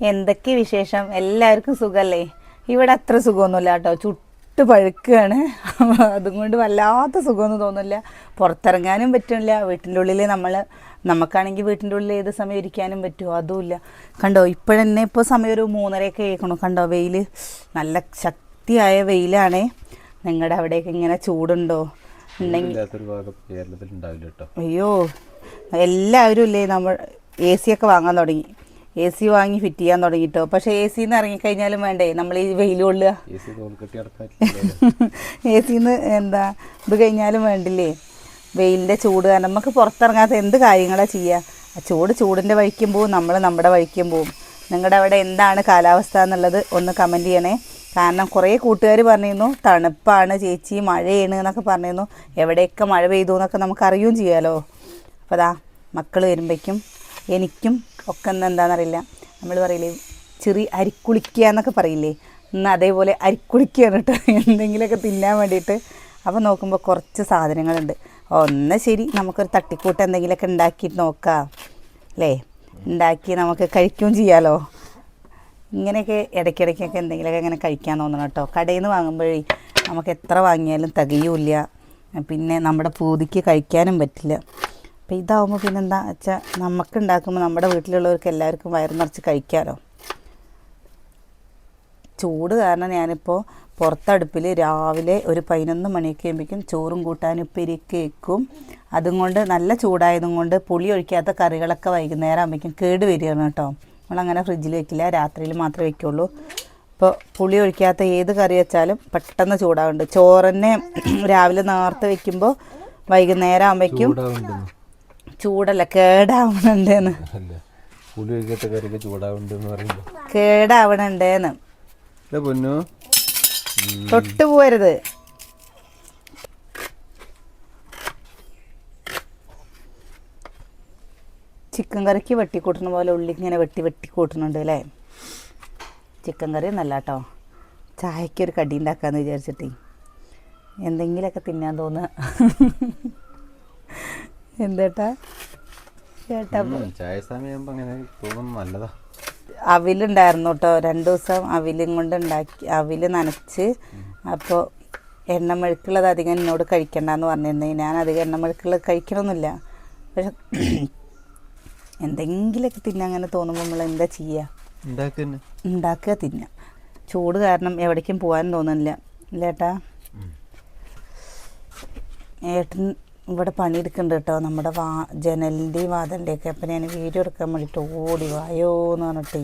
എന്തൊക്കെ വിശേഷം? എല്ലാവർക്കും സുഖല്ലേ? ഇവിടെ അത്ര സുഖമൊന്നുമില്ല കേട്ടോ. ചുട്ട് പഴുക്കുകയാണ് അതും കൊണ്ട് വല്ലാത്ത സുഖമൊന്നും തോന്നില്ല പുറത്തിറങ്ങാനും പറ്റില്ല വീട്ടിന്റെ ഉള്ളിൽ നമ്മൾ നമുക്കാണെങ്കിൽ വീട്ടിന്റെ ഉള്ളിൽ ഏത് സമയം ഇരിക്കാനും പറ്റുമോ? അതുമില്ല. കണ്ടോ ഇപ്പോഴെന്നെ ഇപ്പോൾ സമയം ഒരു മൂന്നരയൊക്കെ കേൾക്കണോ കണ്ടോ വെയിൽ നല്ല ശക്തിയായ വെയിലാണേ. നിങ്ങളുടെ അവിടെയൊക്കെ ഇങ്ങനെ ചൂടുണ്ടോ? ഉണ്ടെങ്കിൽ അയ്യോ എല്ലാവരും ഇല്ലേ? നമ്മൾ എ സി ഒക്കെ വാങ്ങാൻ തുടങ്ങി. എ സി വാങ്ങി ഫിറ്റ് ചെയ്യാൻ തുടങ്ങിട്ടോ. പക്ഷെ എ സിന്ന് ഇറങ്ങിക്കഴിഞ്ഞാലും വേണ്ടേ? നമ്മൾ ഈ വെയിൽ കൊള്ളുക എ സിന്ന് എന്താ ഇത് കഴിഞ്ഞാലും വേണ്ടില്ലേ? വെയിലിന്റെ ചൂട് കാരണം നമുക്ക് പുറത്തിറങ്ങാത്ത എന്ത് കാര്യങ്ങളാണ് ചെയ്യുക ആ ചൂട് ചൂടിന്റെ വഴിക്കും പോവും നമ്മൾ നമ്മുടെ വഴിക്കും പോവും. നിങ്ങളുടെ അവിടെ എന്താണ് കാലാവസ്ഥ എന്നുള്ളത് ഒന്ന് കമന്റ് ചെയ്യണേ. കാരണം കുറേ കൂട്ടുകാർ പറഞ്ഞിരുന്നു തണുപ്പാണ് ചേച്ചി മഴയാണ് എന്നൊക്കെ പറഞ്ഞിരുന്നു. എവിടെയൊക്കെ മഴ പെയ്തു എന്നൊക്കെ നമുക്ക് അറിയുകയും ചെയ്യാലോ. അപ്പോൾ അതാ മക്കൾ വരുമ്പോഴേക്കും എനിക്കും ഒക്കെ ഒന്ന് എന്താണെന്നറിയില്ല നമ്മൾ പറയില്ലേ ചെറി അരിക്കുളിക്കുക എന്നൊക്കെ പറയില്ലേ. ഇന്ന് അതേപോലെ അരിക്കുളിക്കുകയാണ് കേട്ടോ എന്തെങ്കിലുമൊക്കെ തിന്നാൻ വേണ്ടിയിട്ട് അപ്പോൾ നോക്കുമ്പോൾ കുറച്ച് സാധനങ്ങളുണ്ട്. ഒന്ന് ശരി നമുക്കൊരു തട്ടിക്കൂട്ട് എന്തെങ്കിലുമൊക്കെ ഉണ്ടാക്കിയിട്ട് നോക്കാം. അല്ലേ ഉണ്ടാക്കി നമുക്ക് കഴിക്കുകയും ചെയ്യാമല്ലോ ഇങ്ങനെയൊക്കെ ഇടയ്ക്കിടയ്ക്കൊക്കെ എന്തെങ്കിലുമൊക്കെ ഇങ്ങനെ കഴിക്കാൻ തോന്നണം കേട്ടോ കടയിൽ നിന്ന് വാങ്ങുമ്പോഴേ നമുക്ക് എത്ര വാങ്ങിയാലും തികയൂല പിന്നെ നമ്മുടെ പൂതിക്ക് കഴിക്കാനും പറ്റില്ല. അപ്പോൾ ഇതാവുമ്പോൾ പിന്നെ എന്താ വെച്ചാൽ നമുക്ക് ഉണ്ടാക്കുമ്പോൾ നമ്മുടെ വീട്ടിലുള്ളവർക്ക് എല്ലാവർക്കും വയറ് നിറച്ച് കഴിക്കാമല്ലോ ചൂട് കാരണം ഞാനിപ്പോൾ പുറത്തടുപ്പിൽ രാവിലെ ഒരു പതിനൊന്ന് മണിയൊക്കെ ആകുമ്പോഴേക്കും ചോറും കൂട്ടാനും ഉപ്പേരിയൊക്കെ വെക്കും. അതും കൊണ്ട് നല്ല ചൂടായതും കൊണ്ട് പുളി ഒഴിക്കാത്ത കറികളൊക്കെ വൈകുന്നേരം ആകുമ്പോഴേക്കും കേട് വരികയാണ് കേട്ടോ. നമ്മളങ്ങനെ ഫ്രിഡ്ജിൽ വെക്കില്ല രാത്രിയിൽ മാത്രമേ വെക്കുള്ളൂ. അപ്പോൾ പുളി ഒഴിക്കാത്ത ഏത് കറി വെച്ചാലും പെട്ടെന്ന് ചൂടാവുന്നുണ്ട് ചോറന്നെ രാവിലെ നേർത്ത് വെക്കുമ്പോൾ വൈകുന്നേരം ആകുമ്പോഴേക്കും ചൂടല്ല? കേടാവണുണ്ടെന്ന് പുളി ഒഴിക്കാത്ത കറിക്ക് ചൂടാവുണ്ടെന്ന് പറയുമ്പോൾ കേടാവണുണ്ടേന്ന്. പൊന്നു? തൊട്ട് പോരുത് ചിക്കൻ കറിക്ക് വെട്ടിക്കൂട്ടണ പോലെ ഉള്ളി ഇങ്ങനെ വെട്ടി വെട്ടി കൂട്ടുന്നുണ്ട് അല്ലേ? ചിക്കൻ കറി നല്ല കേട്ടോ. ചായക്ക് ഒരു കടി ഉണ്ടാക്കാന്ന് വിചാരിച്ചിട്ടേ. എന്തെങ്കിലുമൊക്കെ തിന്നാൻ തോന്നുക. എന്തേട്ടാ? ചേട്ടാ ചായ സമയമാകുമ്പോൾ അങ്ങനെ നല്ലതാ. അവിലുണ്ടായിരുന്നു കേട്ടോ രണ്ടു ദിവസം അവിലും കൊണ്ട് ഉണ്ടാക്കി അവിൽ നനച്ച്. അപ്പോൾ എണ്ണമെഴുക്കുള്ളത് അധികം എന്നോട് കഴിക്കണ്ടെന്ന് പറഞ്ഞിരുന്നേ. ഞാൻ അധികം എണ്ണമെഴുക്കുള്ളത് കഴിക്കണമെന്നില്ല പക്ഷെ എന്തെങ്കിലുമൊക്കെ തിന്നാൻ അങ്ങനെ തോന്നുമ്പോൾ നമ്മൾ എന്താ ചെയ്യുക ഉണ്ടാക്കുക തിന്നാം. ചൂട് കാരണം എവിടേക്കും പോകാൻ തോന്നുന്നില്ല. ഇല്ലേട്ടാ? ഏട്ടൻ ഇവിടെ പണിയെടുക്കുന്നുണ്ട് കേട്ടോ. നമ്മുടെ വാ ജനലിന്റെയും വാതിലിന്റെയൊക്കെ അപ്പം ഞാൻ വീഡിയോ എടുക്കാൻ വേണ്ടിയിട്ട് ഓടി വായോ എന്ന് പറഞ്ഞിട്ടേ.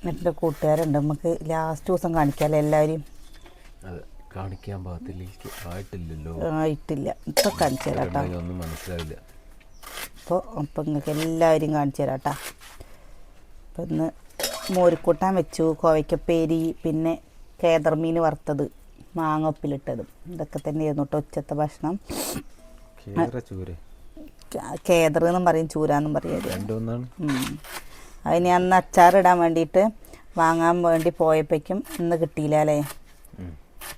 എന്നിട്ട് കൂട്ടുകാരുണ്ട്. നമുക്ക് ലാസ്റ്റ് ദിവസം കാണിക്കാമല്ലോ എല്ലാവരെയും? അതെ കാണിക്കാൻ പാകത്തിലേക്ക് ആയിട്ടില്ലല്ലോ. ആയിട്ടില്ല. ഇപ്പം കാണിച്ചു തരാം കേട്ടോ. ഒന്നും മനസ്സിലാവില്ല. അപ്പോൾ അപ്പം നിങ്ങൾക്ക് എല്ലാവരും കാണിച്ചു തരാം കേട്ടോ. അപ്പം ഇന്ന് മോരിക്കൂട്ടാൻ വെച്ചു. കോവയ്ക്കപ്പേരി പിന്നെ കേദർമീൻ വറുത്തത്. മാങ്ങൊപ്പിലിട്ടതും. ഇതൊക്കെ തന്നെയായിരുന്നു കേട്ടോ ഉച്ചത്തെ ഭക്ഷണം. ചൂര്. കേദർ എന്നും പറയും ചൂരാന്നും പറയും രണ്ടൊന്നാണ് അതിന് അന്ന് അച്ചാറിടാൻ വേണ്ടിയിട്ട് വാങ്ങാൻ വേണ്ടി പോയപ്പോഴേക്കും ഇന്ന് കിട്ടിയില്ല അല്ലേ?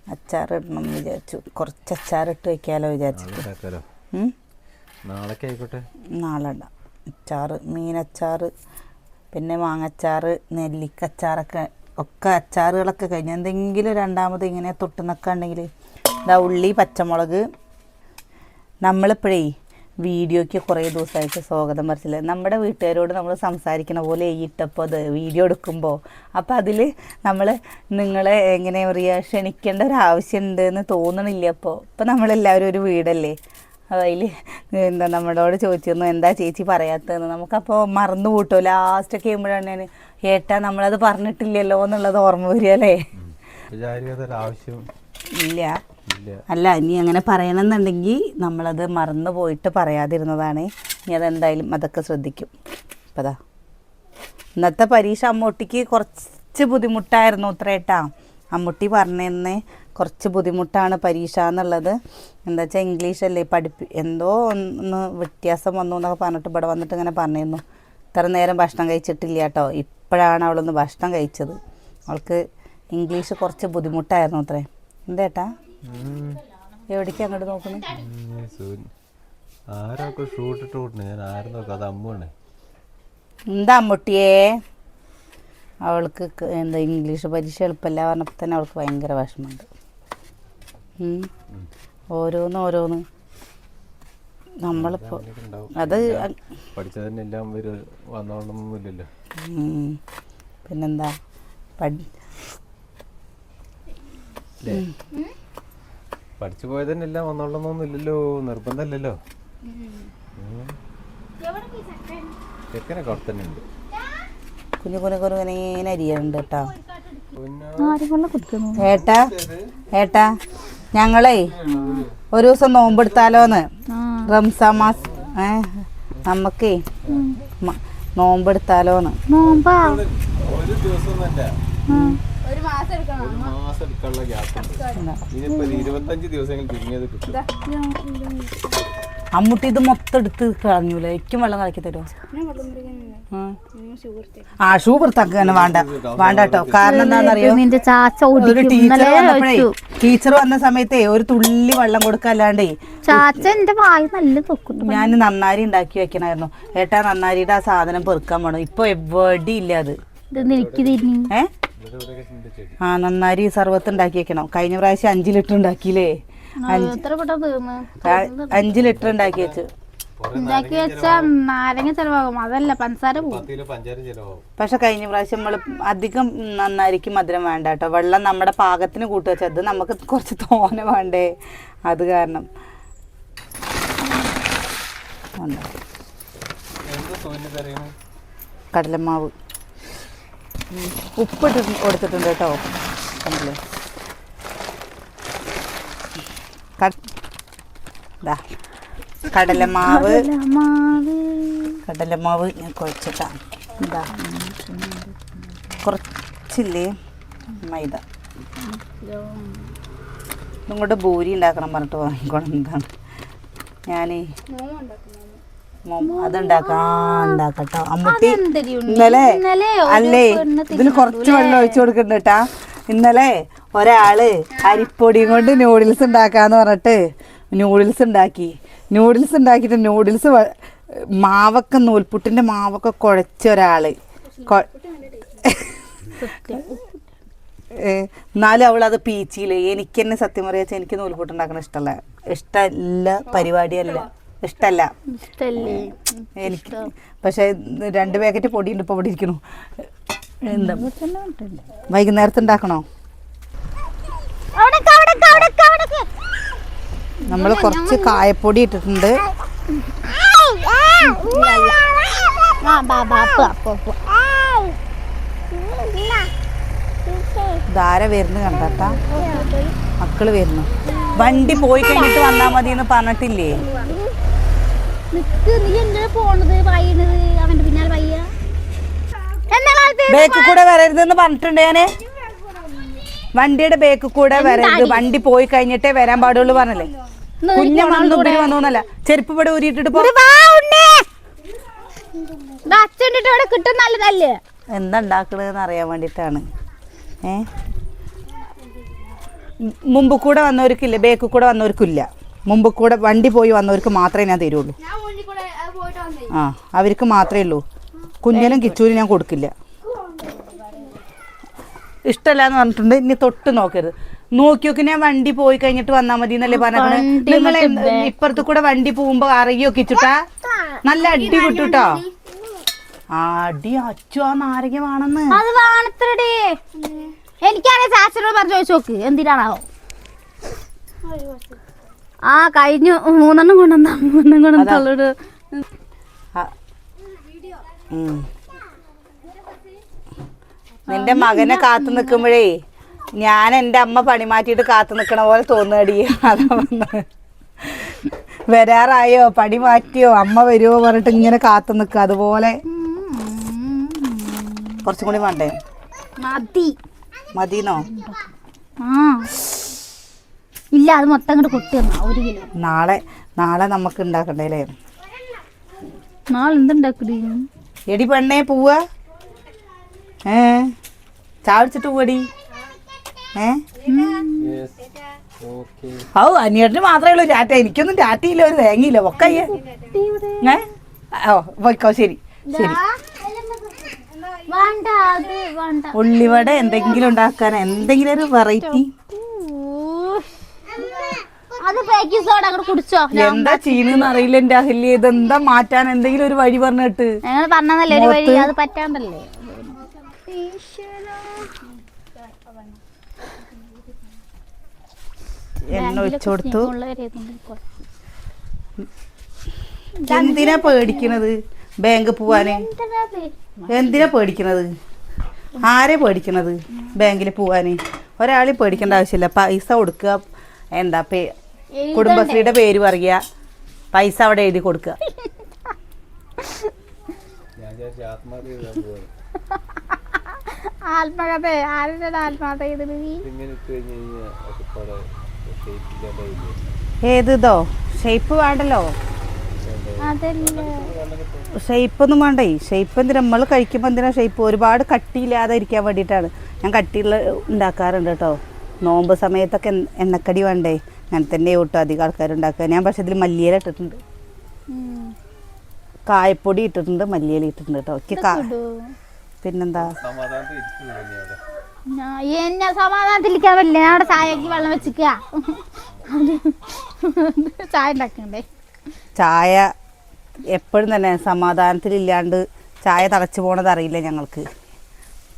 അച്ചാറിടണം എന്ന് വിചാരിച്ചു. കുറച്ച് അച്ചാറിട്ട് വെക്കാലോ വിചാരിച്ചിട്ട്. നാളെ ഇടാം. അച്ചാറ് മീനച്ചാറ് പിന്നെ മാങ്ങച്ചാറ് നെല്ലിക്കച്ചാറൊക്കെ ഒക്കെ അച്ചാറുകളൊക്കെ കഴിഞ്ഞ്. എന്തെങ്കിലും രണ്ടാമത് ഇങ്ങനെ തൊട്ട് നിൽക്കുകയാണെങ്കിൽ ഇതാ ഉള്ളി പച്ചമുളക്. നമ്മളിപ്പോഴേ വീഡിയോയ്ക്ക് കുറേ ദിവസമായിട്ട് സ്വാഗതം പറിച്ചില്ല നമ്മുടെ വീട്ടുകാരോട് നമ്മൾ സംസാരിക്കണ പോലെ ഇട്ടപ്പോൾ അത് വീഡിയോ എടുക്കുമ്പോൾ അപ്പോൾ അതിൽ നമ്മൾ നിങ്ങളെ എങ്ങനെ പറയുക ക്ഷണിക്കേണ്ട ഒരു ആവശ്യമുണ്ട് എന്ന് തോന്നണില്ല അപ്പോൾ ഇപ്പോൾ നമ്മളെല്ലാവരും ഒരു വീടല്ലേ? അതിൽ എന്താ നമ്മളോട് ചോദിച്ചിരുന്നു എന്താ ചേച്ചി പറയാത്തതെന്ന്? നമുക്കപ്പോൾ മറന്നു കൂട്ടോ ലാസ്റ്റൊക്കെ ചെയ്യുമ്പോഴാണ് ഞാൻ ഏട്ടാ നമ്മളത് പറഞ്ഞിട്ടില്ലല്ലോ എന്നുള്ളത് ഓർമ്മ വരിക അല്ലേ? ആവശ്യം. ഇല്ല. അല്ല ഇനി അങ്ങനെ പറയണമെന്നുണ്ടെങ്കിൽ നമ്മളത് മറന്നു പോയിട്ട് പറയാതിരുന്നതാണ്. ഇനി അതെന്തായാലും അതൊക്കെ ശ്രദ്ധിക്കും. അപ്പതാ ഇന്നത്തെ പരീക്ഷ അമ്മൂട്ടിക്ക് കുറച്ച് ബുദ്ധിമുട്ടായിരുന്നു ഉത്രേട്ടാ അമ്മൂട്ടി പറഞ്ഞിരുന്നേ കുറച്ച് ബുദ്ധിമുട്ടാണ് പരീക്ഷ എന്നുള്ളത്. എന്താ വെച്ചാൽ ഇംഗ്ലീഷല്ലേ പഠിപ്പി എന്തോ ഒന്ന് വ്യത്യാസം വന്നു എന്നൊക്കെ പറഞ്ഞിട്ട് ഇവിടെ വന്നിട്ട് ഇങ്ങനെ പറഞ്ഞിരുന്നു. ഇത്ര നേരം ഭക്ഷണം കഴിച്ചിട്ടില്ല കേട്ടോ. ഇപ്പോഴാണ് അവളൊന്ന് ഭക്ഷണം കഴിച്ചത്. അവൾക്ക് ഇംഗ്ലീഷ് കുറച്ച് ബുദ്ധിമുട്ടായിരുന്നു അത്രേ. എന്തേട്ടാ എവിടേക്ക് അങ്ങോട്ട് നോക്കുന്നു? ഞാൻ ആരും നോക്കാം അത് അമ്മുവാണ്. എന്താ അമ്മൂട്ടിയേ? അവൾക്ക് എന്താ ഇംഗ്ലീഷ് പരീക്ഷ എളുപ്പമല്ല പറഞ്ഞപ്പോൾ തന്നെ അവൾക്ക് ഭയങ്കര വിഷമമുണ്ട്. ഓരോന്ന് ഓരോന്ന്. നമ്മളിപ്പോൾ ഉണ്ടാവും. അത് പഠിച്ചതിനെല്ലാം ഒരു വന്നോളണമെന്നില്ലല്ലോ പിന്നെന്താ? പഠി പഠിച്ചു പോയതിനെല്ലാം വന്നോളണമെന്നില്ലല്ലോ നിർബന്ധമില്ലല്ലോ. ഉം. ചെക്കനെ കുറത്തന്നെ ഉണ്ട്. കുഞ്ഞു കുഞ്ഞു കുഞ്ഞുങ്ങനെ അരിയുണ്ട് കേട്ടോ. ഏട്ടാ ഏട്ടാ ഞങ്ങളേ ഒരു ദിവസം നോമ്പെടുത്താലോന്ന് റംസാൻ മാസം ഏ നമുക്കേ നോമ്പെടുത്താലോന്ന്. നോമ്പാ? ഒരു ദിവസം തന്നെ. ഒരു മാസം എടുക്കാനുള്ള ഗ്യാപ്പ് ഉണ്ട് ഇതിപ്പോ ഇരുപത്തഞ്ച് ദിവസങ്ങൾ ചുരുങ്ങിയത് കിട്ടും. അമ്മുട്ടി ഇത് മൊത്തം എടുത്ത് കളഞ്ഞൂല? എനിക്കും വെള്ളം കളക്കി തരുമോ ആ. ഷൂ പുറത്താക്കുക തന്നെ വേണ്ട. വേണ്ട കേട്ടോ. കാരണം എന്താണെന്നറിയോ? ഒരു ടീച്ചർ വന്നപ്പോഴേ ടീച്ചർ വന്ന സമയത്തേ ഒരു തുള്ളി വെള്ളം കൊടുക്കല്ലാണ്ടേ ചാച്ച എന്റെ വായി നല്ല ഞാൻ നന്നാരി ഉണ്ടാക്കി വെക്കണായിരുന്നു. ഏട്ടാ നന്നാരിയുടെ ആ സാധനം പെറുക്കാൻ വേണം ഇപ്പൊ എവിടെ ഇല്ല അത്. ഇത് നിനക്ക് തിരിഞ്ഞു ഏ? ആ നന്നാരി സർവത്ത് ഉണ്ടാക്കി വെക്കണം. കഴിഞ്ഞ പ്രാവശ്യം അഞ്ച് ലിറ്റർ ഉണ്ടാക്കിയില്ലേ? അഞ്ച് ലിറ്റർ ഉണ്ടാക്കി വെച്ചു. ഉണ്ടാക്കി വെച്ചാ നാരങ്ങ ചെലവാകും. അതല്ല പഞ്ചസാര പോകും പക്ഷെ കഴിഞ്ഞ പ്രാവശ്യം നമ്മൾ അധികം നന്നായിരിക്കും മധുരം വേണ്ട കേട്ടോ. വെള്ളം നമ്മുടെ പാകത്തിന് കൂട്ടി വെച്ചത് നമുക്ക് കുറച്ച് തോന വേണ്ടേ? അത് കാരണം. കടലമാവ്. ഉപ്പ് ഉപ്പിട്ട് കൊടുത്തിട്ടുണ്ട് കേട്ടോ. കണ്ടില്ലേ. കടലമാവ്. മാവ് കടലമാവ് ഞാൻ കുഴച്ചിട്ടാണ് എന്താ കുറച്ചില്ലേ? മൈദ. ഇങ്ങോട്ട് ഭൂരി ഉണ്ടാക്കണം പറഞ്ഞിട്ട് വാങ്ങിക്കോണം. എന്താണ്? ഞാനേ അതുണ്ടാക്കാം. ആ ഉണ്ടാക്കട്ടോ അമ്മൂട്ടി? ഇന്നലെ അല്ലേ? ഇതിന് കുറച്ച് വെള്ളം ഒഴിച്ചു കൊടുക്കണ്ട കേട്ടാ. ഇന്നലെ ഒരാൾ അരിപ്പൊടിയും കൊണ്ട് നൂഡിൽസ് ഉണ്ടാക്കാന്ന് പറഞ്ഞിട്ട് നൂഡിൽസ് ഉണ്ടാക്കി. നൂഡിൽസ് ഉണ്ടാക്കിയിട്ട് നൂഡിൽസ് മാവൊക്കെ നൂൽപുട്ടിന്റെ മാവൊക്കെ കുഴച്ച ഒരാൾ. എന്നാലും അവൾ അത് പീച്ചിയില്ലേ? എനിക്ക് തന്നെ സത്യം പറയാ എനിക്ക് നൂൽപുട്ട് ഉണ്ടാക്കണ ഇഷ്ടമല്ല ഇഷ്ടമല്ല പരിപാടിയല്ല. ഇഷ്ടല്ല. ഇഷ്ടല്ലേ? എനിക്ക് പക്ഷെ രണ്ട് പാക്കറ്റ് പൊടിയുണ്ട്. ഇപ്പൊ ഇപ്പോൾ ഇവിടെ ഇരിക്കണു എന്താ? വൈകുന്നേരത്ത് ഉണ്ടാക്കണോ. നമ്മൾ കുറച്ച് കായപ്പൊടി ഇട്ടിട്ടുണ്ട്. ധാര വരുന്നു കണ്ടാ മക്കൾ വരുന്നു. വണ്ടി പോയി കഴിഞ്ഞിട്ട് വന്നാ മതി എന്ന് പറഞ്ഞിട്ടില്ലേ? നിക്ക്, നീ എന്തിനാ പോണത്? വൈകുന്നത് അവന്റെ പിന്നാലെ കാലത്ത് ബേക്ക് കൂടെ വരരുതെന്ന് പറഞ്ഞിട്ടുണ്ട് ഞാൻ. വണ്ടിയുടെ ബേക്ക് കൂടെ വരരുത്. വണ്ടി പോയി കഴിഞ്ഞിട്ടേ വരാൻ പാടുള്ളൂ പറഞ്ഞല്ലേ? കുഞ്ഞമ്മ ഉപരി വന്നോന്നല്ല. ചെരുപ്പ് ഇവിടെ ഊരിയിട്ടിട്ട് പോ. അച്ഛന്റെ അവിടെ കിട്ടും നല്ലതല്ലേ? എന്താ ഉണ്ടാക്കണതെന്ന് അറിയാൻ വേണ്ടിട്ടാണ് ഏ? മുമ്പ് കൂടെ വന്നവർക്കില്ല ബേക്ക് കൂടെ വന്നവർക്കില്ല. മുമ്പ് കൂടെ വണ്ടി പോയി വന്നവർക്ക് മാത്രമേ ഞാൻ തരുള്ളൂ. ആ അവർക്ക് മാത്രമേ ഉള്ളൂ. കുഞ്ഞനും കിച്ചൂരി ഞാൻ കൊടുക്കില്ല. ഇഷ്ടമല്ല എന്ന് പറഞ്ഞിട്ടുണ്ട്. ഇനി തൊട്ട് നോക്കരുത്. നോക്കി നോക്കി ഞാൻ വണ്ടി പോയി കഴിഞ്ഞിട്ട് വന്നാ മതി എന്നല്ലേ പറഞ്ഞത് വണ്ടി നിങ്ങൾ ഇപ്പുറത്ത് കൂടെ വണ്ടി പോകുമ്പോ അറിയൊക്കെ ഇച്ചിട്ടാ നല്ല അടി വിട്ടുട്ടോ ആ അടി അച്ചു ആ നാരങ്ങ വേണമെന്ന് എനിക്കാണെ ചാച്ചനോട് പറഞ്ഞു ചോദിച്ചു നോക്ക്. എന്തിനാണാവോ? ആ കഴിഞ്ഞു. മൂന്നെണ്ണം കൊണ്ടുവന്ന. മൂന്നെണ്ണം കൊണ്ടുവന്നുള്ളൊരു. നിന്റെ മകനെ കാത്തു നിൽക്കുമ്പോഴേ ഞാൻ എന്റെ അമ്മ പണി മാറ്റിയിട്ട് കാത്തു നിൽക്കണ പോലെ തോന്നുകടി. അതാ വന്നത് വരാറായോ? പണി മാറ്റിയോ? അമ്മ വരുമോ പറഞ്ഞിട്ട് ഇങ്ങനെ കാത്തു നിൽക്കുക. അതുപോലെ കുറച്ചും കൂടി വേണ്ടേ? മതി. മതിന്നോ? ഇല്ല അത് മൊത്തം അങ്ങോട്ട് കൊട്ടി ഒരു കിലോ. നാളെ നാളെ നമുക്ക് ഉണ്ടാക്കണ്ടേ നാളെ എന്തുണ്ടാക്കടി? എടി പെണ്ണേ പോവാ. ഏ? ചാവിടിച്ചിട്ട് പോവടി. ഏ? ഔ അനിയട്ടിന് മാത്രമേ ഉള്ളൂ രാറ്റ എനിക്കൊന്നും രാറ്റയില്ല ഒരു തേങ്ങയില്ല. ഒക്കയ്യേ ഏ? ഓ വയ്ക്കോ ശരി. ശരി. ഉള്ളിവട എന്തെങ്കിലും ഉണ്ടാക്കാൻ എന്തെങ്കിലും ഒരു വെറൈറ്റി അത് ബേക്കിംഗ് സോഡ അങ്ങോട്ട് കുടിച്ചോ. എന്താ ചെയ്യുന്ന അറിയില്ല എന്റെ അഹല്യ ഇതെന്താ മാറ്റാൻ? എന്തെങ്കിലും ഒരു വഴി പറഞ്ഞിട്ട്. ഞങ്ങൾ പറഞ്ഞതല്ലേ ഒരു വഴി അത് പറ്റാണ്ടല്ലേ? എണ്ണ ഒഴിച്ചു കൊടുത്തു എന്തിനാ പേടിക്കണത്? ബാങ്ക് പോവാന്? എന്തിനാ പേടിക്കണത്? ആരെ പേടിക്കണത് ബാങ്കിൽ പോവാന്? ഒരാളെ പേടിക്കേണ്ട ആവശ്യമില്ല. പൈസ കൊടുക്കുക. എന്താ പേ കുടുംബശ്രീയുടെ പേര് പറയുക. പൈസ അവിടെ എഴുതി കൊടുക്കുക. ആത്മകഥ ആരുടെ ആത്മകഥ ചെയ്തത് നീ? ഷേപ്പ് വേണ്ടല്ലോ. അതല്ല. ഷേപ്പ് ഒന്നും വേണ്ടേ. ഷേപ്പ് എന്തിനാ? നമ്മൾ കഴിക്കുമ്പോൾ എന്തിനാ ഷേപ്പ് ഒരുപാട് കട്ടിയില്ലാതെ ഇരിക്കാൻ വേണ്ടിയിട്ടാണ്. ഞാൻ കട്ടിയുള്ള ഉണ്ടാക്കാറുണ്ട് കേട്ടോ. നോമ്പ് സമയത്തൊക്കെ എണ്ണ- എണ്ണക്കടി വേണ്ടേ? ഞാൻ തന്നെ കൂട്ടും അധികം ആൾക്കാരുണ്ടാക്കുക. ഞാൻ പക്ഷെ ഇതിൽ മല്ലിയില ഇട്ടിട്ടുണ്ട്. കായപ്പൊടി ഇട്ടിട്ടുണ്ട് മല്ലിയില ഇട്ടിട്ടുണ്ട് കേട്ടോ ഒക്കെ കാ പിന്നെന്താ? എന്നെ സമാധാനത്തിലിരിക്കാൻ പറ്റില്ല. ഞാൻ അവിടെ ചായക്ക് വെള്ളം വെച്ചിക്ക. ചായ ഉണ്ടാക്കണ്ടേ? ചായ എപ്പോഴും തന്നെ സമാധാനത്തിലില്ലാണ്ട് ചായ തിളച്ചു പോണത് അറിയില്ല ഞങ്ങൾക്ക്.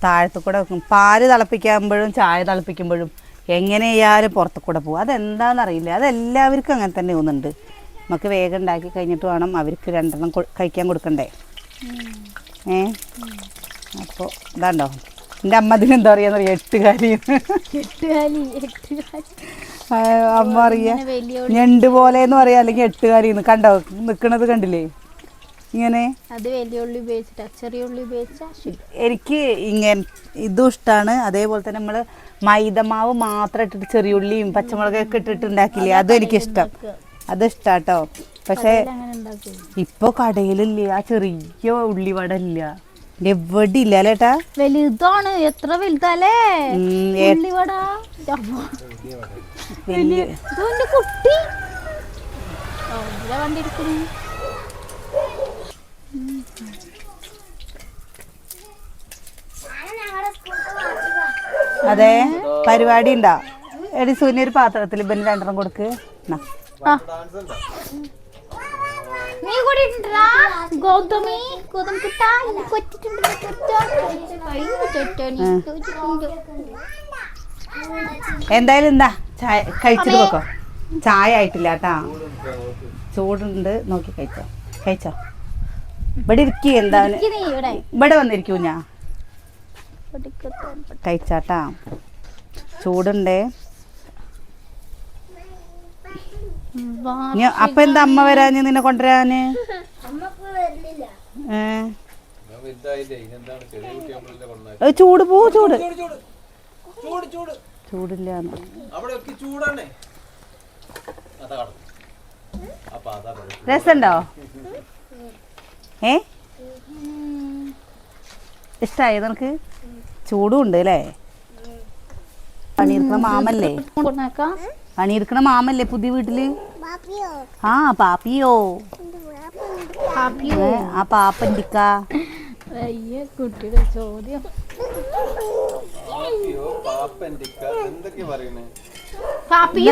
താഴത്തു കൂടെ വെക്കും പാൽ തിളപ്പിക്കുമ്പോഴും ചായ തിളപ്പിക്കുമ്പോഴും എങ്ങനെയായാലും പുറത്തു കൂടെ പോകും? അതെന്താണെന്ന് അറിയില്ല അതെല്ലാവർക്കും അങ്ങനെ തന്നെ തോന്നുന്നുണ്ട്. നമുക്ക് വേഗം ഉണ്ടാക്കി കഴിഞ്ഞിട്ട് വേണം അവർക്ക് രണ്ടെണ്ണം കഴിക്കാൻ കൊടുക്കണ്ടേ? ഏ? അപ്പോൾ ഇതാണ്ടോ? എന്റെ അമ്മ അതിന് എന്താ പറയുക എട്ട് എട്ടുകാലി. ആ, അമ്മ അറിയ. ഞണ്ട് പോലെ എന്ന് പറയാ. അല്ലെങ്കിൽ കാലിന്ന് കണ്ടോ? നിൽക്കണത് കണ്ടില്ലേ? ഇങ്ങനെ? അത് വലിയ ഉള്ളി ഉപയോഗിച്ചിട്ടാ ചെറിയ ഉള്ളി ഉപയോഗിച്ചാ എനിക്ക് ഇങ്ങനെ ഇതും ഇഷ്ടമാണ് അതേപോലെ തന്നെ നമ്മൾ മൈദമാവ് മാത്രം ഇട്ടിട്ട് ചെറിയ ഉള്ളിയും പച്ചമുളകൊക്കെ ഇട്ടിട്ട് ഉണ്ടാക്കില്ലേ? അതും എനിക്കിഷ്ടം അത് ഇഷ്ടാട്ടോ. പക്ഷേ ഇപ്പൊ കടയിലില്ല. ആ ചെറിയ ഉള്ളിവട ഇല്ല. എവിടെ ഇല്ല അല്ലേട്ടാ വലുതാണ്. എത്ര വലുതാലേ? ഉള്ളിവട കുട്ടി. വണ്ടി ഇരിക്കുന്നു അതെ പരിപാടി ഉണ്ടോ എടി സൂര്യ ഒരു പാത്രത്തിൽ ഇവന് രണ്ടെണ്ണം കൊടുക്ക്. എന്തായാലും എന്താ? ചായ കഴിച്ചിട്ട് വെക്കോ ചായ ആയിട്ടില്ല കേട്ടാ. ചൂടുണ്ട് നോക്കി കഴിച്ചോ. കഴിച്ചോ? ഇവിടെ ഇരിക്കുക എന്താ ഇവിടെ വന്നിരിക്കൂ ഞാൻ. കഴിച്ചാട്ടാ. ചൂടുണ്ടേ. അപ്പൊ എന്താ അമ്മ വരാഞ്ഞ് നിന്നെ കൊണ്ടുവരാന്? ചൂട് പോ ചൂട്. ചൂട് ചൂട് ചൂട്. ചൂട് ചൂടില്ല രസണ്ടോ? ഏ? ഇഷ്ടായോ നിനക്ക്? ചൂടും ഉണ്ട് അല്ലേ? പണിയെടുക്കണ മാമല്ലേ. പണിയെടുക്കണ മാമല്ലേ പുതിയ വീട്ടിൽ? ആ പാപ്പിയോ? ആ പാപ്പന്റിക്ക കുട്ടിയുടെ ചോദ്യം.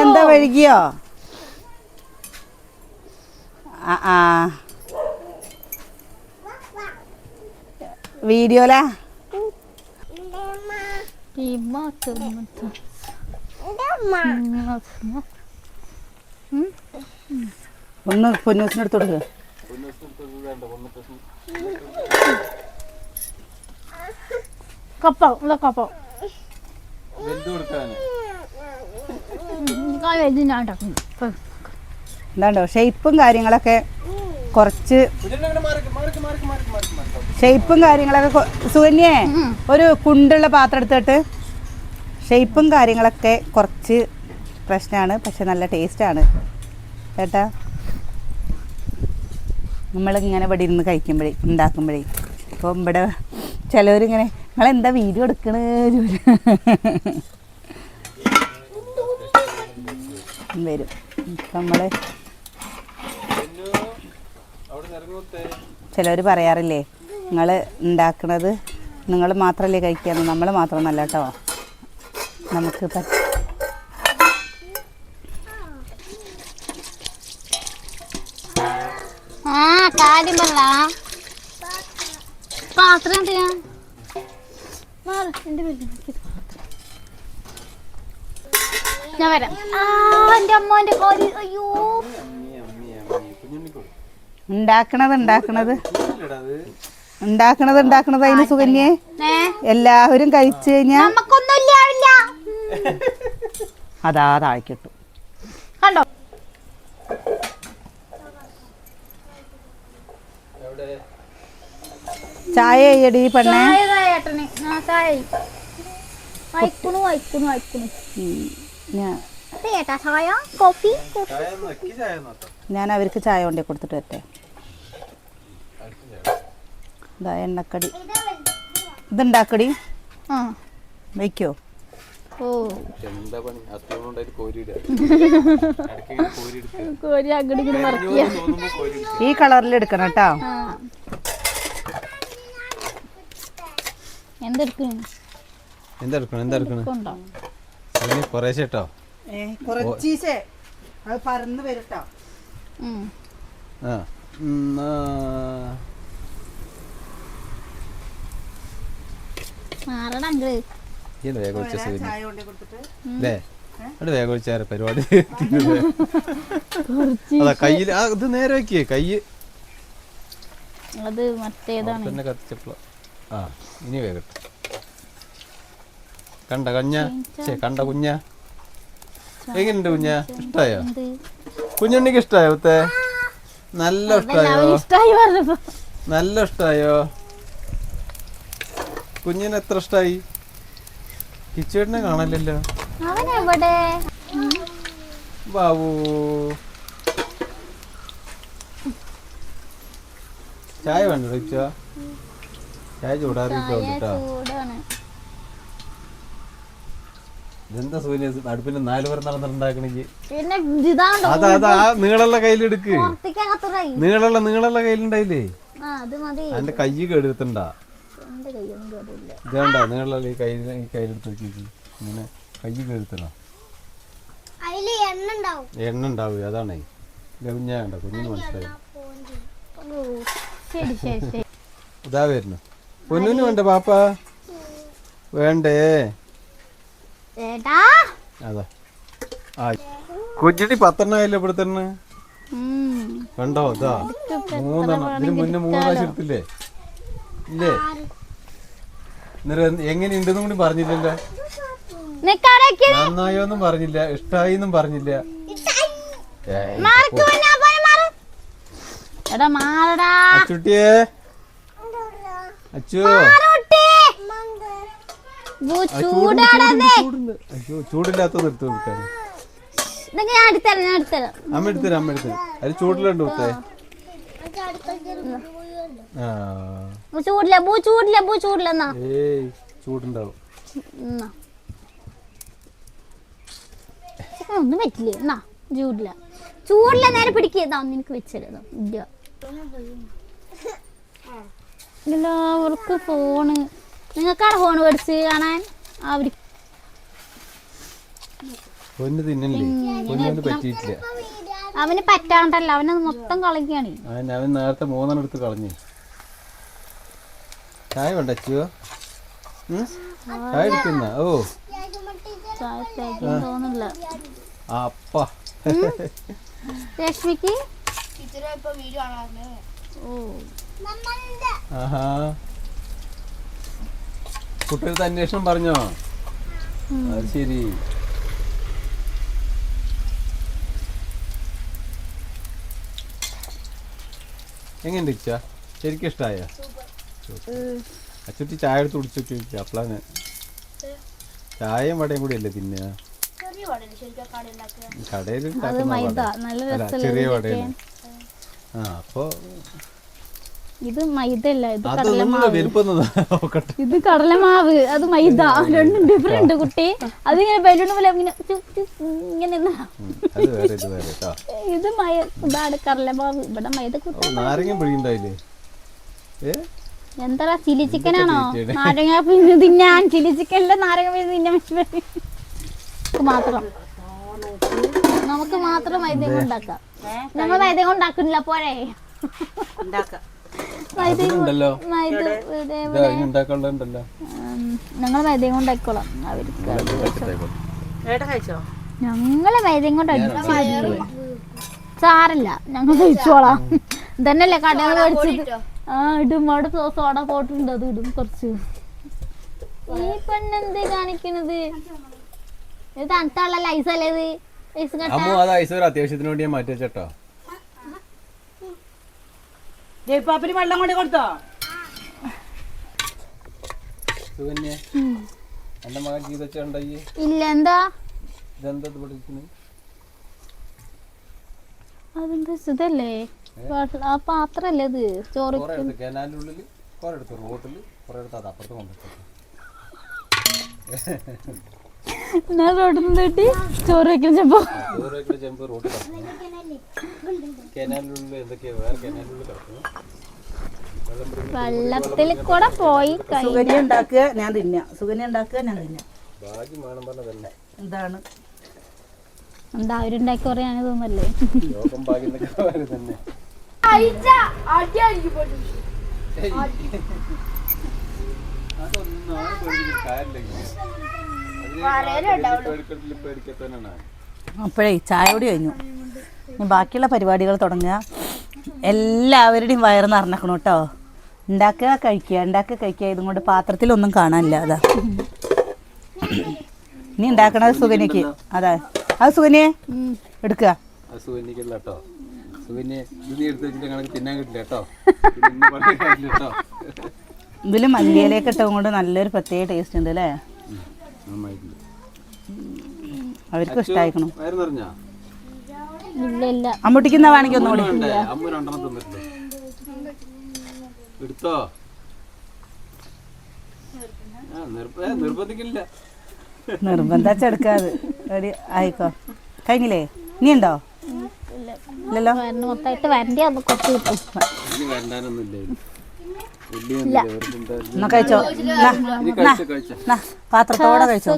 എന്താ വഴുകിയോ? ആ ആ. വീഡിയോലാ ഇമ്മ Да, ഇമ്മ. ഒന്ന് പൊന്നൂസിന് എടുത്ത് കൊടുക്കുക കപ്പം ഇതാ കപ്പം എന്താണ്ടോ ഷേപ്പും കാര്യങ്ങളൊക്കെ കുറച്ച് ഷേപ്പും കാര്യങ്ങളൊക്കെ സുകന്യേ ഒരു കുണ്ടുള്ള പാത്രം എടുത്തിട്ട് ഷേപ്പും കാര്യങ്ങളൊക്കെ കുറച്ച് പ്രശ്നമാണ് പക്ഷെ നല്ല ടേസ്റ്റാണ് കേട്ടാ? നമ്മളിങ്ങനെ ഇവിടെ ഇരുന്ന് കഴിക്കുമ്പോഴേ ഉണ്ടാക്കുമ്പോഴേ. അപ്പോൾ ഇവിടെ ചിലവരിങ്ങനെ നിങ്ങളെന്താ വീഡിയോ എടുക്കണേ? വരും. ഇപ്പം നമ്മൾ ചിലവർ പറയാറില്ലേ നിങ്ങൾ ഉണ്ടാക്കുന്നത് നിങ്ങൾ മാത്രമല്ലേ കഴിക്കാൻ നമ്മൾ മാത്രമല്ല കേട്ടോ. നമുക്ക് പറ്റ കാര്യം പറ. പാത്രം. ഞാൻ വരാം. എന്റെ അമ്മന്റെ അയ്യോ. ഉണ്ടാക്കണത് ഉണ്ടാക്കണത്. ഇല്ലടാ അത്. ഉണ്ടാക്കണത് ഉണ്ടാക്കണത് അതിന് സുകന്യേ. എല്ലാവരും കഴിച്ചു കഴിഞ്ഞാൽ നമുക്കൊന്നും ഇല്ലാവില്ല അതാ താഴ്ക്കിട്ടു കണ്ടോ? എവിടെ? ചായ എടി പെണ്ണേ. ഞാൻ അവർക്ക് ചായ കൊണ്ടേ കൊടുത്തിട്ട് വരട്ടെ. ഇതാ എണ്ണക്കടി. ഇതുണ്ടാക്കടി? ആ. വയ്ക്കോ ഓ. കോരി അങ്ങോട്ട് ഇങ്ങനെ മറക്കിയ. ഈ കളറിൽ എടുക്കണം കേട്ടോ. എന്തെടുക്കണം? എന്തെടുക്കണം എന്താ എടുക്കണം എന്താ എടുക്കണം കൊണ്ടോ അതിന് കുറേശ്ശെ കേട്ടോ. കുറച്ചീശേ അത് പറന്ന്. ആ. അങ്ങട് ഇയ്യല്ലേ വേഗം ഒഴിച്ച അല്ലേ അവിടെ പരിപാടി. അതാ കയ്യിൽ ഇത് നേരെ വെക്കേ കയ്യ്. അത് മറ്റേതാണ്. തന്നെ കത്തിച്ചപ്പോൾ ആ ഇനി വേഗം കണ്ട കഞ്ഞ? ചേ കണ്ട കുഞ്ഞ. എങ്ങനെയുണ്ട് കുഞ്ഞ? ഇഷ്ടായോ? കുഞ്ഞുണ്ണിക്ക് ഇഷ്ടായോ നല്ല ഇഷ്ടായോ? നല്ല ഇഷ്ടായോ? കുഞ്ഞിന് എത്ര ഇഷ്ടായി? കിച്ചുവേട്ടനെ കാണല്ലോ അവൻ ബാബു. ചായ വേണ്ട റിച്ച ചായ ചൂടാറിട്ടോ കേട്ടോ. ഇതെന്താ സൂര്യ? അടുപ്പിന് നാല് പേർ നടന്നിട്ടുണ്ടാക്കണെങ്കിൽ അതാ അതാ ആ നീളമുള്ള കയ്യിലെടുക്ക്. നീളമുള്ള നീളമുള്ള കയ്യിലുണ്ടായില്ലേ? അതിന്റെ കൈ കെടുത്തുണ്ടാ എന്റെ കയ്യൊന്നും കേടില്ല ഇതേണ്ട നീളമുള്ള ഈ കയ്യിൽ ഈ കയ്യിലെടുത്ത് വെക്കി ഇങ്ങനെ കൈ കെടുത്തണം അതിൽ എണ്ണ ഉണ്ടാവും. എണ്ണ ഉണ്ടാവുക അതാണേ. കുഞ്ഞാണ്ട കുഞ്ഞിന് മനസ്സിലായി? ശരി ശരി ശരി. ഇതാ വരുന്നു. പൊന്നിന് വേണ്ട പാപ്പ? വേണ്ടേ? ഏടാ അതാ. ആ കുഞ്ഞിടി പത്തെണ്ണം ആയില്ലേ ഇവിടെ തന്നെ ഉം. കണ്ടോ ഇതാ. മൂന്നെണ്ണം. ഇതിന് മുന്നേ മൂന്ന് പ്രാവശ്യം എടുത്തില്ലേ? ഇല്ലേ? എങ്ങനെയുണ്ടെന്നും കൂടി പറഞ്ഞില്ലല്ലോ. നന്നായോന്നും പറഞ്ഞില്ല ഇഷ്ടായി എന്നും പറഞ്ഞില്ല അച്ചുട്ടിയെ. അച്ചു. അയ്യോ അമ്മ എടുത്തരാം അമ്മ എടുത്തരാം. അത് ചൂടിലുണ്ട് ചൂടില്ല പൂ ചൂടില്ല പൂ ചൂടില്ല എന്നാ. ചൂടുണ്ടാവും. ഒന്നും പറ്റില്ല? എന്നാ ചൂടില്ല. ചൂടില്ല നേരെ പിടിക്കുക നിനക്ക് വെച്ചല്ലോ ഇല്ല എല്ലാവർക്കും ഫോണ്. നിങ്ങൾക്കാണ് ഫോൺ മേടിച്ച് കാണാൻ? അവർ പൊന്ന് തിന്നല്ലേ പറ്റിയിട്ടില്ല. അവന് പറ്റാണ്ടല്ല അവനത് മൊത്തം കളയുകയാണ്. അവൻ നേരത്തെ മൂന്നെണ്ണം എടുത്ത് കളഞ്ഞു. ചായ വേണ്ട അച്ചുവോ ചായ എടുക്കുന്ന ഓ. ചായ തേക്കാൻ തോന്നില്ല അപ്പ. രശ്മിക്ക്? കുട്ടികൾക്ക് അന്വേഷണം പറഞ്ഞോ? അത് ശരി. എങ്ങനെയുണ്ട് ഇച്ച? ശരിക്കും ഇഷ്ടമായ അച്ചുട്ടി ചായ എടുത്ത് കുടിച്ചു ചോദിച്ചു അപ്പളാണ്. ചായയും വടയും കൂടി അല്ലേ പിന്നെ കടയിൽ ചെറിയ വടയാണ് ആ അപ്പൊ ഇത് മൈദ അല്ല ഇത് കടലമാവ് ഇത് കടലമാവ് അത് മൈദ. രണ്ടും ഡിഫറെന്റ് കുട്ടി. അതിങ്ങനെ ബലൂൺ പോലെ ഇങ്ങനെ ഇങ്ങനെ അത് വേറെ ഇത് വേറെ കേട്ടോ ഇത് മയ ഇതാണ് കടലമാവ് ഇവിടെ മൈദ കുട്ടി എന്താ ചില്ലി ചിക്കൻ ആണോ നാരങ്ങ പിഴിഞ്ഞ് തിന്നാൻ ചില്ലി ചിക്കനിലെ നാരങ്ങ പിഴിഞ്ഞ് തിന്നാൻ മാത്രം. നമുക്ക് മാത്രം മൈദ ഉണ്ടാക്കാം നമ്മൾ മൈദ ഉണ്ടാക്കുന്നില്ല പോരെ. വൈദ്യം ഉണ്ടല്ലോ. ഇത് ഞങ്ങൾ അവർക്ക് ഞങ്ങളെ വൈദ്യം കൊണ്ട് സാറില്ല ഞങ്ങൾ കഴിച്ചോളാം. ഇതന്നെയല്ലേ കടകൾ മേടിച്ചത്? ആ ഇടും. അവിടെ സോഡ പോട്ടുണ്ട്. അത് ഇടും കുറച്ച്. ഈ പെണ്ണെന്ത് കാണിക്കണത്? ഇത് തണുത്തുള്ള ലൈസ് അല്ലേ ഇത്? ഐസ് കട്ട? അത് ഐസ് ഒരു അത്യാവശ്യത്തിന് വേണ്ടി ഞാൻ മാറ്റി വെച്ചോ ജയ്പാപ്പിന് വെള്ളം കൊണ്ട് കൊടുത്തോ? സുകന്യ എന്റെ മകൻ ജീവിതച്ചുണ്ടായി ഇല്ല എന്താ ഇതെന്താ ഇത് അതെന്താ ഇതല്ലേ ആ പാത്രല്ലേ ഇത്? ചോറ് കനാലിനുള്ളിൽ കുറെ എടുത്ത് റോട്ടിൽ കുറെ എടുത്ത് അത് അപ്പുറത്ത് കൊണ്ടുവച്ചു ഞാൻ റോഡിൽ നിന്ന് തട്ടി? ചോറ് വെക്കൽ ചെമ്പ്. വെള്ളത്തിൽ കൂടെ പോയി സുഗന്യ ഉണ്ടാക്കുക ഞാൻ തിന്നാ. സുഗന്യ ഉണ്ടാക്കുക ഞാൻ തിന്നാ. എന്താണ്? എന്താ അവരുണ്ടാക്കി പറയാൻ തോന്നല്ലേ യോഗം ഭാഗ്യം എന്നൊക്കെ പറയും തന്നെ. അതൊന്നും അപ്പോഴേ ചായ കൂടി കഴിഞ്ഞു. ഇനി ബാക്കിയുള്ള പരിപാടികൾ തുടങ്ങുക. എല്ലാവരുടെയും വയറ് നിറഞ്ഞക്കണം കേട്ടോ. ഉണ്ടാക്കുക കഴിക്കുക. ഉണ്ടാക്കുക കഴിക്കുക. ഇതും കൊണ്ട് പാത്രത്തിലൊന്നും കാണാനില്ല. അതാ. നീ ഉണ്ടാക്കണത് സുഗനിക്ക്. അതാ. അത് സുഗന്യെ എടുക്കുക. ഇതിൽ മല്ലിയിലേക്ക് ഇട്ടതുകൊണ്ട് നല്ലൊരു പ്രത്യേക ടേസ്റ്റ് ഉണ്ട് അല്ലേ? അവർക്കും ഇഷ്ടമായിക്കണം അമ്മൂട്ടിക്കുന്ന വേണമെങ്കിൽ ഒന്നുകൂടി. എടുത്തോ? നിർബന്ധിക്കില്ല നിർബന്ധം എടുക്കാതെ ഒരു ആയിക്കോ. കഴിഞ്ഞില്ലേ? നീ ഉണ്ടോ ഇല്ലല്ലോ? മൊത്തമായിട്ട് വരണ്ടി കൊച്ചു കിട്ടും. എന്നാ കഴിച്ചോ. എന്നാ, പാത്രത്തോടെ കഴിച്ചോ.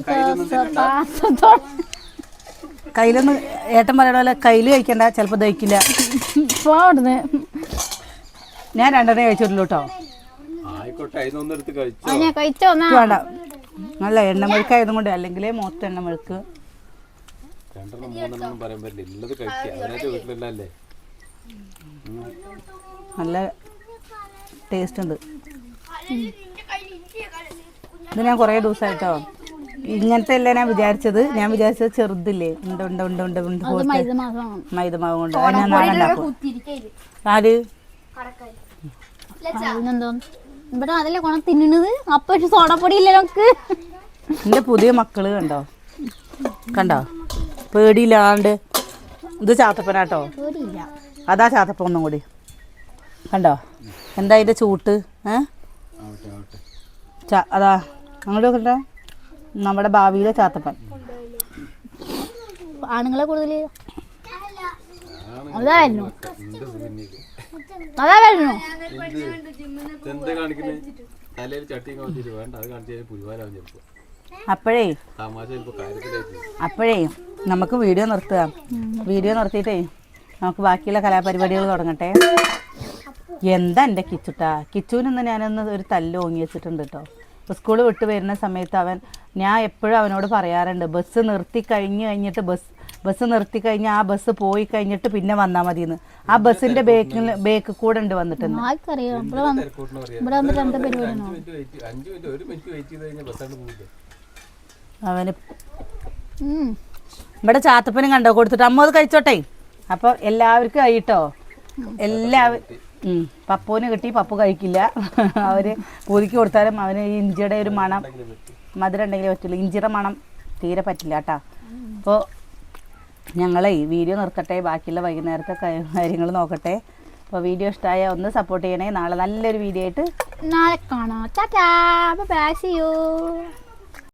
കയ്യിലൊന്ന് ഏട്ടൻ പറയണ പോലെ കയ്യിൽ കഴിക്കണ്ട ചിലപ്പോൾ ദഹിക്കില്ല. ഞാൻ രണ്ടെണ്ണം കഴിച്ചിട്ടുള്ളൂ കേട്ടോ വേണ്ട. നല്ല എണ്ണമെഴുക്കായതും കൊണ്ട് അല്ലെങ്കിൽ മൊത്തം എണ്ണമെഴുക്ക് രണ്ടെണ്ണം മൂന്നെണ്ണം പറയാൻ പറ്റില്ല. കഴിക്കുക. വീട്ടിലല്ല നല്ല ടേസ്റ്റ് ഉണ്ട്. ഇത് ഞാൻ കുറേ ദിവസമായിട്ടോ ഇങ്ങനത്തെ അല്ല ഞാൻ വിചാരിച്ചത്? ഞാൻ വിചാരിച്ചത് ചെറുതില്ലേ? ഉണ്ട് ഉണ്ട് ഉണ്ട് ഉണ്ട് ഉണ്ട് മൈദമാവ് കൊണ്ട്. അത് ഞാൻ നാളെ ഉണ്ടാക്കും. ആര്? ഇവിടെ അതല്ലേ കൊണം തിന്നണത്? അപ്പൊ സോഡപ്പൊടി ഇല്ലല്ലോ എന്റെ പുതിയ മക്കൾ കണ്ടോ? കണ്ടോ? പേടിയില്ലാണ്ട്. ഇത് ചാത്തപ്പനാട്ടോ. അതാ ചാത്തപ്പൊന്നും കൂടി. കണ്ടോ? എന്താ അതിന്റെ ചൂട്ട്? ഏ? ആവട്ടെ ആവട്ടെ. ചാ അതാ അങ്ങോട്ട് നോക്കട്ടെ. നമ്മുടെ ഭാവിയിലെ ചാത്തപ്പൻ. ആണുങ്ങളെ കൂടുതൽ അതായിരുന്നു. അപ്പോഴേ അപ്പോഴേ നമുക്ക് വീഡിയോ നിർത്തുക വീഡിയോ നിർത്തിയിട്ടേ നമുക്ക് ബാക്കിയുള്ള കലാപരിപാടികൾ തുടങ്ങട്ടെ. എന്താ എന്റെ കിച്ചുട്ടാ? കിച്ചുവിനൊന്ന് ഞാനൊന്ന് ഒരു തല്ല് ഓങ്ങി വെച്ചിട്ടുണ്ട് കേട്ടോ സ്കൂൾ വിട്ട് വരുന്ന സമയത്ത് അവൻ ഞാൻ എപ്പോഴും അവനോട് പറയാറുണ്ട് ബസ് നിർത്തി കഴിഞ്ഞ് കഴിഞ്ഞിട്ട് ബസ് ബസ് നിർത്തി കഴിഞ്ഞ് ആ ബസ് പോയി കഴിഞ്ഞിട്ട് പിന്നെ വന്നാൽ മതി എന്ന് ആ ബസ്സിന്റെ ബേക്കിൽ ബേക്ക് കൂടെ ഉണ്ട് വന്നിട്ട് അവന്. ഇവിടെ ചാത്തപ്പനും കണ്ടോ കൊടുത്തിട്ട് അമ്മ അത് കഴിച്ചോട്ടെ. അപ്പൊ എല്ലാവർക്കും ആയിട്ടോ എല്ലാവരും പപ്പുവിന് കിട്ടി പപ്പു കഴിക്കില്ല. അവർ പൂരിക്ക് കൊടുത്താലും അവന് ഇഞ്ചിയുടെ ഒരു മണം മധുരം ഉണ്ടെങ്കിലേ പറ്റുള്ളൂ. ഇഞ്ചിയുടെ മണം തീരെ പറ്റില്ല കേട്ടാ. അപ്പോൾ ഞങ്ങളെ വീഡിയോ നിർത്തട്ടെ ബാക്കിയുള്ള വൈകുന്നേരത്തെ കാര്യങ്ങൾ നോക്കട്ടെ. അപ്പോൾ വീഡിയോ ഇഷ്ടമായ ഒന്ന് സപ്പോർട്ട് ചെയ്യണേ. നാളെ നല്ലൊരു വീഡിയോ ആയിട്ട് നാളെ കാണാം. ടാറ്റാ. ബൈ